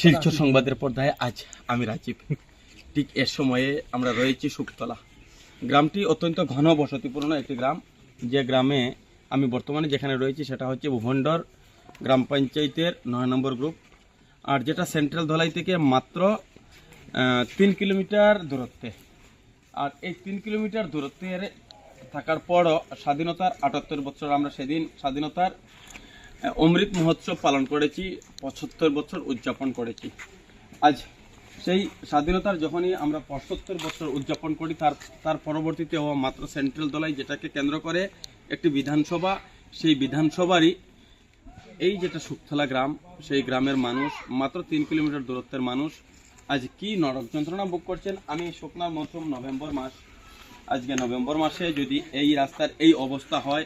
শিলচর সংবাদের পর্দায় আজ আমি রাজীব। ঠিক এর সময়ে আমরা রয়েছি শুকতলা গ্রামটি অত্যন্ত ঘন বসতিপূর্ণ একটি গ্রাম। যে গ্রামে আমি বর্তমানে যেখানে রয়েছি সেটা হচ্ছে ভূভণ্ডর গ্রাম পঞ্চায়েতের নয় নম্বর গ্রুপ। আর যেটা সেন্ট্রাল ধলাই থেকে মাত্র তিন কিলোমিটার দূরত্বে। আর এই তিন কিলোমিটার দূরত্বের থাকার পরও স্বাধীনতার আটাত্তর বছর আমরা সেদিন স্বাধীনতার অমৃত মহোৎসব পালন করেছি, পঁচাত্তর বছর উদযাপন করেছি। আজ সেই স্বাধীনতার যখনই আমরা পঁচাত্তর বছর উদযাপন করি, তার তার পরবর্তীতে ও মাত্র সেন্ট্রাল দলাই যেটাকে কেন্দ্র করে একটি বিধানসভা, সেই বিধানসভারই এই যেটা সুকথলা গ্রাম, সেই গ্রামের মানুষ, মাত্র তিন কিলোমিটার দূরত্বের মানুষ, আজ কি নরক যন্ত্রণা ভোগ করছেন? আমি শুকনার মৌসুম নভেম্বর মাস, আজকে নভেম্বর মাসে যদি এই রাস্তার এই অবস্থা হয়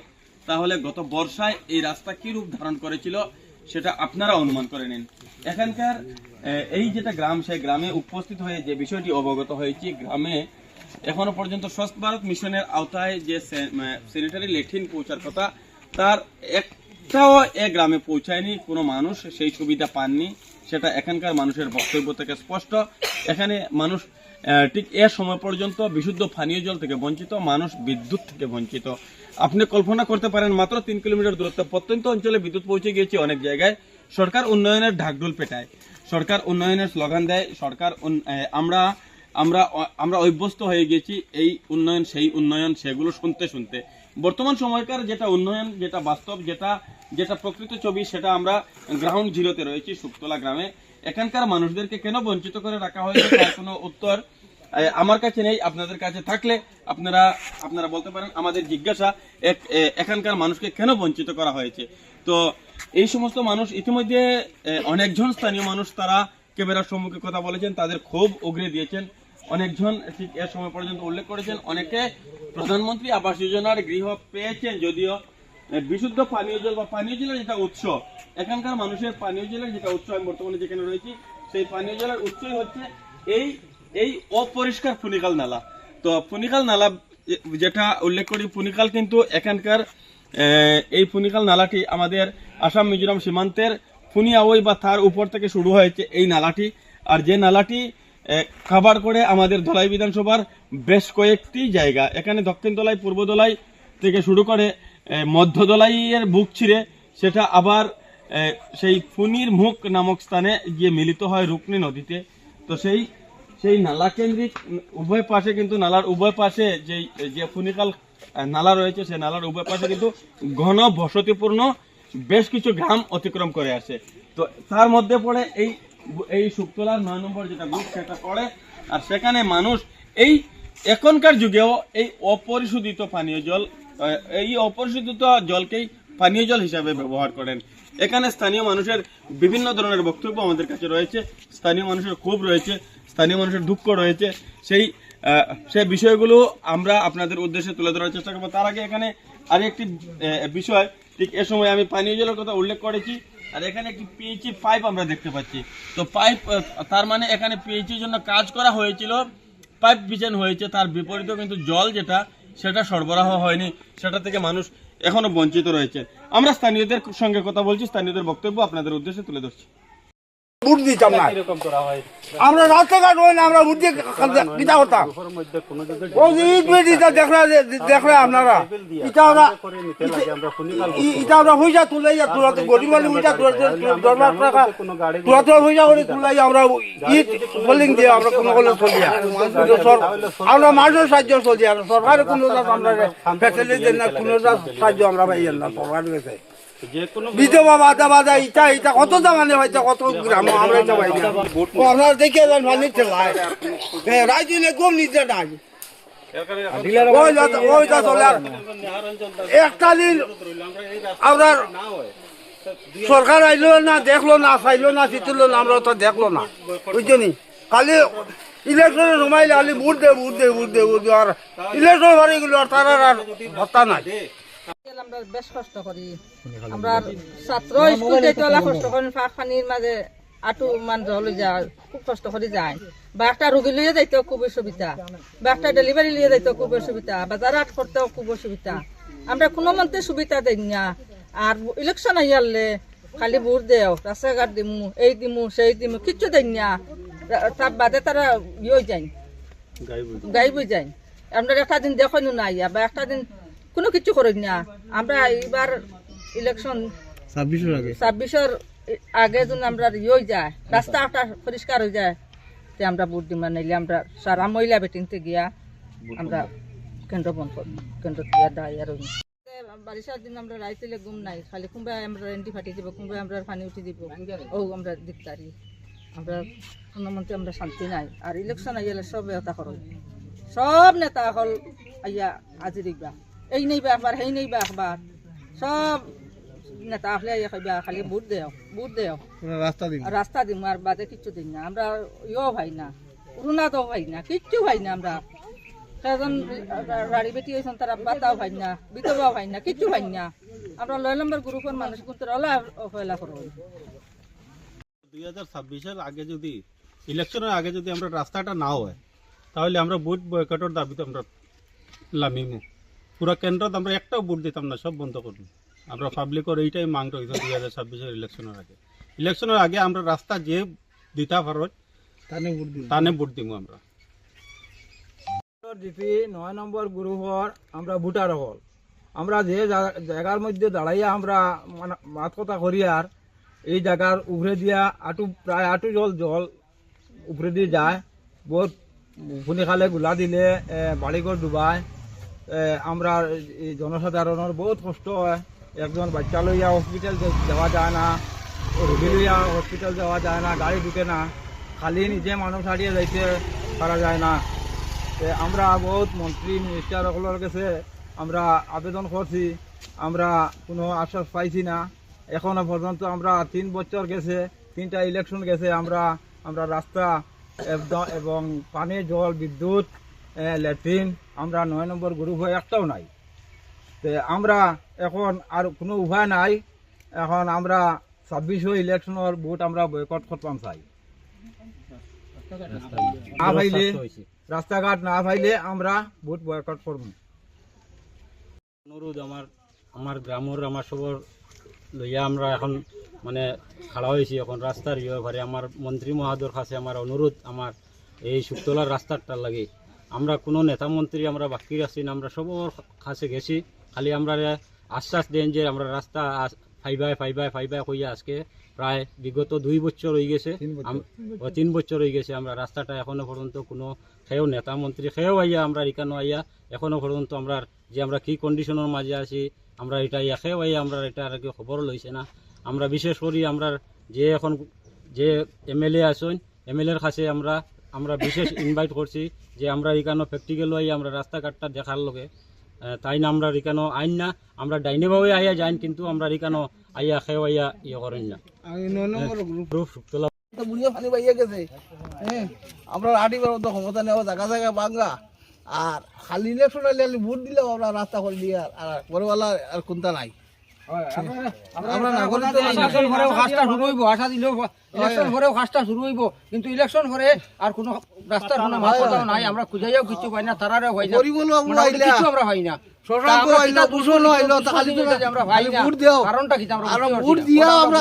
তাহলে গত বর্ষায় এই রাস্তা কি রূপ ধারণ করেছিল সেটা আপনারা অনুমান করে নিন। এখানকার এই যেটা গ্রাম, সেই গ্রামে উপস্থিত হয়ে যে বিষয়টি অবগত হয়েছি, গ্রামে এখনও পর্যন্ত স্বচ্ছ ভারত মিশনের আওতায় যে স্যানিটারি লেট্রিন পৌঁছার কথা, তার একটাও এ গ্রামে পৌঁছায়নি, কোনো মানুষ সেই সুবিধা পাননি, সেটা এখানকার মানুষের বক্তব্য থেকে স্পষ্ট। এখানে মানুষ ঠিক এ সময় পর্যন্ত বিশুদ্ধ পানীয় জল থেকে বঞ্চিত, মানুষ বিদ্যুৎ থেকে বঞ্চিত। আপনি কল্পনা করতে পারেন মাত্র তিন কিলোমিটার দূরত্ব প্রত্যন্ত অঞ্চলে বিদ্যুৎ পৌঁছে গিয়েছে অনেক জায়গায়। সরকার উন্নয়নের ঢাকঢোল পেটায়। সরকার উন্নয়নের স্লোগান দেয়। সরকার আমরা আমরা আমরা অভ্যস্ত হয়ে গেছি এই উন্নয়ন, সেই উন্নয়ন, সেগুলো শুনতে শুনতে। বর্তমান সময়কার যেটা উন্নয়ন, যেটা বাস্তব, যেটা যেটা প্রকৃত ছবি, সেটা আমরা গ্রাউন্ড জিরোতে রয়েছি, সুক্তলা গ্রামে। এখানকার মানুষদেরকে কেন বঞ্চিত করে রাখা হয়েছে, তার কোনো উত্তর আমার কাছে নেই, আপনাদের কাছে থাকলে আপনারা আপনারা বলতে পারেন আমাদের জিজ্ঞাসা এক- এখানকার মানুষকে কেন বঞ্চিত করা হয়েছে? তো এই সমস্ত মানুষ ইতিমধ্যে অনেকজন স্থানীয় মানুষ তারা ক্যামেরার সম্মুখে কথা বলেছেন, তাদের ক্ষোভ উগরে দিয়েছেন। অনেকজন ঠিক এ সময় পর্যন্ত উল্লেখ করেছেন, অনেকে প্রধানমন্ত্রী আবাস যোজনার গৃহ পেয়েছেন যদিও বিশুদ্ধ পানীয় জল বা পানীয় জলের যেটা উৎস, এখানকার মানুষের পানীয় জলের যেটা উৎস আমি বর্তমানে যেখানে রয়েছি, সেই পানীয় জলের উৎসই হচ্ছে এই এই অপরিষ্কার ফুনিকাল নালা। তো ফুনিকাল নালা যেটা উল্লেখ করি, ফুনিকাল কিন্তু এখানকার এই ফুনিকাল নালাটি আমাদের আসাম মিজোরাম সীমান্তের ফুনিয়াওই বা তার উপর থেকে শুরু হয়েছে এই নালাটি। আর যে নালাটি খাবার করে আমাদের ধলাই বিধানসভার বেশ কয়েকটি জায়গা। এখানে দক্ষিণ দলাই পূর্ব দলাই থেকে শুরু করে মধ্য দলাইয়ের বুক ছিঁড়ে সেটা আবার সেই ফুনির মুখ নামক স্থানে গিয়ে মিলিত হয় রুকনি নদীতে। তো সেই সেই নালা কেন্দ্রিক উভয় পাশে কিন্তু নালার উভয় পাশে যে যে ফুনিকাল নালা রয়েছে, সেই নালার উভয় পাশে কিন্তু ঘন বসতিপূর্ণ বেশ কিছু গ্রাম অতিক্রম করে আসে। তো তার মধ্যে পড়ে এই এই শুক্তলার নয় নম্বর যেটা গ্রুপ, সেটা পড়ে। আর সেখানে মানুষ এই এখনকার যুগেও এই অপরিশোধিত পানীয় জল এই অপরিশোধিত জলকেই পানীয় জল হিসাবে ব্যবহার করেন। এখানে স্থানীয় মানুষের বিভিন্ন ধরনের বক্তব্য আমাদের কাছে রয়েছে। স্থানীয় মানুষের ক্ষোভ রয়েছে। স্থানীয় মানুষের দুঃখ রয়েছে। সেই সেই বিষয়গুলো আমরা আপনাদের উদ্দেশ্যে তুলে ধরার চেষ্টা করব। তার আগে এখানে আরেকটি বিষয়, ঠিক এ সময় আমি পানীয় জলের কথা উল্লেখ করেছি, আর এখানে একটি পিএইচি পাইপ আমরা দেখতে পাচ্ছি। তো পাইপ তার মানে এখানে পিএইচির জন্য কাজ করা হয়েছিল পাইপ বিছানো হয়েছে, তার বিপরীতেও কিন্তু জল যেটা, সেটা সরবরাহ হয়নি, সেটা থেকে মানুষ এখনও বঞ্চিত রয়েছে। আমরা স্থানীয়দের সঙ্গে কথা বলছি, স্থানীয়দের বক্তব্য আপনাদের উদ্দেশ্যে তুলে ধরছি। ভোট দিতাম না আমরা রাস্তাঘাট হই না আমরা দিয়ে কিতা আপনারা। ইটা ওরা ইটা ওরা পয়সা তুলাই তোরা তো গরিব মানুষ পয়সা দরবার টাকা তোরা তো পয়সা করে তুলাই আমরা ইট বোলিং দিয়ে আমরা কোনো কোনো চলি আর। কিন্তু সর- আমরা মানুষের সাহায্য চলি আর সরকারের কোনো আমরা না কোনো সাহায্য আমরা পাই না সরকারের কাছে। বিধবা বাধা বাধা ইটা ইটা কত জামানে হয়তো কত গ্রাম আমরা আপনারা দেখে যান মানে কম নিতে নাই। ওই যা- ওই যা চলে আর একটা দিন আপনার সরকার আইলো না দেখল না চাইলো না চিতিলো না আমরা তো দেখল না। বুঝছ খালি ইলেকশনে জমাইলে খালি ভোট দে ভোট দে ভোট দে ভোট দে আর ইলেকশন হারি গেল আর তার আর হত্যা নাই। আমরা বেশ কষ্ট করি। আমরা ছাত্র স্কুল যেতে হলে কষ্ট করি ফাঁক পানির মাঝে আটু মান জলে যায় খুব কষ্ট করে যায় বা একটা রুগী লিয়ে যাইতেও খুব অসুবিধা। বা একটা ডেলিভারি লিয়ে যাইতেও খুব অসুবিধা। বাজার হাট করতেও খুব অসুবিধা। আমরা কোনো মন্ত্রে সুবিধা দেই না। আর ইলেকশন আইয়ালে খালি বুট দেও রাস্তাঘাট দিমু এই দিমু সেই দিমু কিচ্ছু দেন না। তার বাদে তারা ইয়ে যাই। গাইব যাই। আমরা একটা দিন দেখুন না ইয়া বা একটা দিন কোনো কিছু করেন না। আমরা এবার ইলেকশন ছাব্বিশের আগে। ছাব্বিশের আগে যদি আমরা ইয়ে যায় রাস্তাটা পরিষ্কার হয়ে যায় তে আমরা ভোট দিম নাইলে আমরা সারা মহিলা বেটিনতে গিয়া আমরা কেন্দ্র বন্ধ কেন্দ্র গিয়া দায় আর বারিশার দিন আমরা রাইতেলে ঘুম নাই খালি কুম্বাই আমরা এন্টি ফাটি দিব কুম্বাই আমরা পানি উঠি দিব। ও আমরা দিকতারি আমরা প্রধানমন্ত্রী আমরা শান্তি নাই। আর ইলেকশন আইলে সব এটা করো সব নেতা হল আইয়া আজি দেখবা এই নেইবা একবার সেই নেইবা একবার সব নেতা আসলে খাইবা খালি ভোট দেও ভোট দেও। রাস্তা দিন রাস্তা দিম আর বাদে কিচ্ছু দিন না। আমরা ইও ভাই না করুণা তো ভাই না কিচ্ছু ভাই না আমরা। সেজন রাড়ি বেটি হয়েছেন তারা বাতাও ভাই না বিধবাও ভাই না কিচ্ছু ভাই না। আমরা লয় নম্বর গ্রুপের মানুষ কিন্তু ওলা অবহেলা করব দুই হাজার ছাব্বিশের আগে যদি ইলেকশনের আগে যদি আমরা রাস্তাটা না হয় তাহলে আমরা ভোট বয়কটের দাবিতে আমরা লামিমু। পুরো কেন্দ্রত আমরা একটাও ভোট দিতাম না সব বন্ধ করব আমরা পাবলিকর এইটাই মাং রয়েছে দুই হাজার ছাব্বিশের ইলেকশনের আগে। ইলেকশনের আগে আমরা রাস্তা যে দিতা পারত তানে ভোট দিমু। আমরা। জিপি নয় নম্বর গ্রুপর আমরা ভোটার হল। আমরা যে জায়গার মধ্যে দাঁড়াইয়া আমরা মানে মাত কথা করি আর এই জায়গার উপরে দিয়া আটু প্রায় আটু জল জল উপরে দিয়ে যায়। বহুত ফুনি খালে গুলা দিলে বাড়িঘর ডুবায়। আমরা জনসাধারণের বহুত কষ্ট হয়। একজন বাচ্চা লইয়া হসপিটাল যাওয়া যায় না রোগী লইয়া হসপিটাল যাওয়া যায় না, গাড়ি ঢুকে না, খালি নিজে মানুষ হারিয়ে যাইতে পারা যায় না। আমরা বহুত মন্ত্রী মিনিস্টার সকলের কাছে আমরা আবেদন করছি আমরা কোনো আশ্বাস পাইছি না। এখনও পর্যন্ত আমরা তিন বছর গেছে, তিনটা ইলেকশন গেছে, আমরা আমরা রাস্তা এবং পানি জল, বিদ্যুৎ ল্যাট্রিন আমরা নয় নম্বর গ্রুপ হয়ে একটাও নাই। তে আমরা এখন আর কোনো উপায় নাই, এখন আমরা ছাব্বিশ ইলেকশনের ভোট আমরা বয়কট করতাম চাই না পাইলে রাস্তাঘাট না পাইলে আমরা ভোট বয়কট করব। অনুরোধ আমার আমার গ্রামের আমার সবর লইয়া আমরা এখন মানে খাড়া হয়েছি এখন রাস্তার ইয়ে ঘরে আমার মন্ত্রী মহাদর কাছে আমার অনুরোধ আমার এই শুক্তলার রাস্তাটার লাগে। আমরা কোনো নেতা মন্ত্রী আমরা বাকি আছি না আমরা সবর কাছে গেছি। খালি আমরা আশ্বাস দেন যে আমরা রাস্তা আস- ফাইবাই ফাইবাই ফাইবাই কইয়া আজকে প্রায় বিগত দুই বছর হয়ে গেছে। তিন বছর। হয়ে গেছে আমরা রাস্তাটা এখনও পর্যন্ত কোনো সেও নেতা মন্ত্রী সেও আইয়া আমরা এখানে আইয়া এখনও পর্যন্ত আমরা যে আমরা কি কন্ডিশনের মাঝে আছি আমরা এটা একেও আইয়া আমরা এটা আর কি খবর লইছে না। আমরা বিশেষ করি আমরা যে এখন যে এমএলএ আছেন এমএলএর কাছে আমরা আমরা বিশেষ ইনভাইট করছি যে আমরা এখানে প্র্যাকটিক্যাল আইয়া আমরা রাস্তাঘাটটা দেখার লোকে তাই না আমরা এখানে আইন না আমরা ডাইনেভাবে আইয়া যাইন কিন্তু আমরা এখানে আইয়া খেয়ে আইয়া ইয়ে করেন না। বুড়িয়ে পানি বাইয়ে গেছে। হ্যাঁ আমরা ক্ষমতা নেওয়া জায়গা জায়গা বাংলা আর খালি ইলেকশন ভোট দিলেও আমরা রাস্তা করে দিয়ে আর- আর পরেওয়ালা আর কোনটা নাই। আমরা নাগরিক তো নাই। ইলেকশন পরেও কাজটা শুরু হইব আশা দিলেও ইলেকশন পরেও কাজটা শুরু হইব কিন্তু ইলেকশন পরে আর কোনো রাস্তার কোনো নাই। আমরা কিছু পাই না হয় না। কিছু না। কিতা আমরা। কারণটা কিতা আমরা আমরা বুঝতে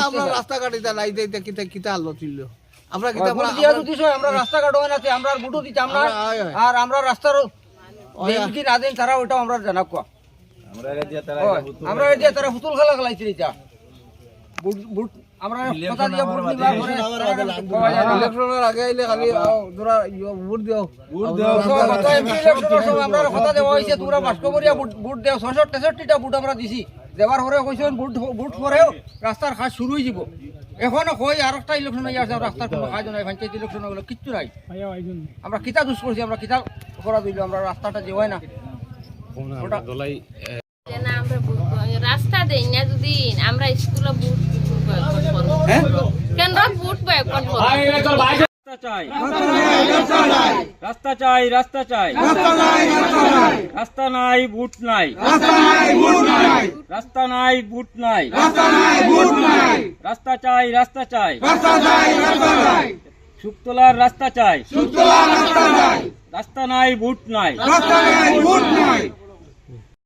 আমরা রাস্তাঘাটে নাই দিতে কিতা কিতা আলো ছিল আমরা কিতা আমরা- যদি আমরা রাস্তাঘাট হয় না আমরা আর দিতাম না আমরা-। আর আমরা রাস্তার দেন তারা ওইটাও আমরা জানা কোয়া হয়, আমরা এই যে তারা পুতুল খেলা খেলাইছে এটা বুট বুট আমরা কথা দিয়া বুট নিবা পরে পাওয়া ইলেকশনের আগে আইলে খালি ধরা ইয়ো, ভোট দিও। তো গত MP ইলেকশনের সময় আমরা কথা দেওয়া হয়েছে তোমরা বাস্কবরিয়া বুট বুট দেও। ছশো তেষট্টিটা বুট আমরা দিছি। দেওয়ার পরে কইছেন বুট বুট পরেও রাস্তার কাজ শুরু হয়ে যাব। এখনও কই আর একটা ইলেকশন হয়ে আছে রাস্তার কোনো কাজ নাই পঞ্চায়েত ইলেকশন হলো কিচ্ছু নাই। আমরা কিতা দুষ করছি আমরা কিতা করা দিল আমরা রাস্তাটা যে হয় না। বুট বয়- রাস্তা দেই না যদি আমরা স্কুলে বুট বুট বয়কট করব কেন্দ্র বুট রাস্তা চাই। রাস্তা চাই রাস্তা নাই বুট নাই। রাস্তা নাই বুট নাই। রাস্তা চাই রাস্তা চাই। শুকতলার রাস্তা চাই। রাস্তা নাই বুট নাই।